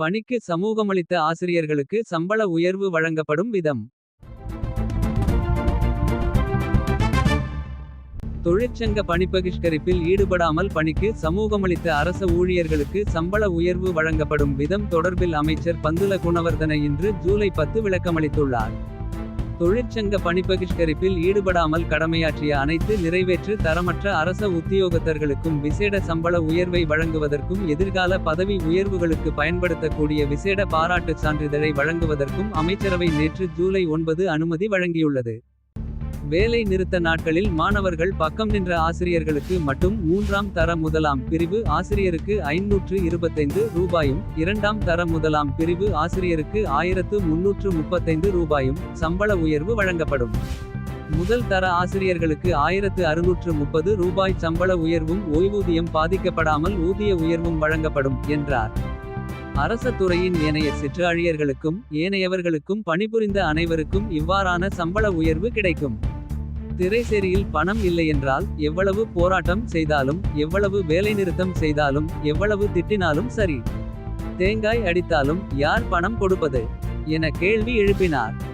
பணிக்கு சமூகமளித்த ஆசிரியர்களுக்கு சம்பள உயர்வு வழங்கப்படும் விதம். தொழிற்சங்க பணிப்பகிஷ்கரிப்பில் ஈடுபடாமல் பணிக்கு சமூகமளித்த அரச ஊழியர்களுக்கு சம்பள உயர்வு வழங்கப்படும் விதம் தொடர்பில் அமைச்சர் பந்துல குணவர்தன இன்று ஜூலை பத்து விளக்கமளித்துள்ளார். தொழிற்சங்க பணிப்பகிஷ்கரிப்பில் ஈடுபடாமல் கடமையாற்றிய அனைத்து நிறைவேற்று தரமற்ற அரச உத்தியோகத்தர்களுக்கும் விசேட சம்பள உயர்வை வழங்குவதற்கும் எதிர்கால பதவி உயர்வுகளுக்கு பயன்படுத்தக்கூடிய விசேட பாராட்டுச் சான்றிதழை வழங்குவதற்கும் அமைச்சரவை நேற்று ஜூலை ஒன்பது அனுமதி வழங்கியுள்ளது. வேலை நிறுத்த நாட்களில் மாணவர்கள் பக்கம் நின்ற ஆசிரியர்களுக்கு மட்டும் மூன்றாம் தர முதலாம் பிரிவு ஆசிரியருக்கு ஐநூற்று இருபத்தைந்து ரூபாயும் இரண்டாம் தர முதலாம் பிரிவு ஆசிரியருக்கு ஆயிரத்து முன்னூற்று முப்பத்தைந்து ரூபாயும் சம்பள உயர்வு வழங்கப்படும். முதல் தர ஆசிரியர்களுக்கு ஆயிரத்து அறுநூற்று முப்பது ரூபாய் சம்பள உயர்வும் ஓய்வூதியம் பாதிக்கப்படாமல் ஊதிய உயர்வும் வழங்கப்படும் என்றார். அரச துறையின் ஏனைய சிற்றாழியர்களுக்கும் ஏனையவர்களுக்கும் பணிபுரிந்த அனைவருக்கும் இவ்வாறான சம்பள உயர்வு கிடைக்கும். திரைசேரியில் பணம் இல்லையென்றால் எவ்வளவு போராட்டம் செய்தாலும் எவ்வளவு வேலைநிறுத்தம் செய்தாலும் எவ்வளவு திட்டினாலும் சரி. தேங்காய் அடித்தாலும் யார் பணம் கொடுப்பது. என கேள்வி எழுப்பினார்.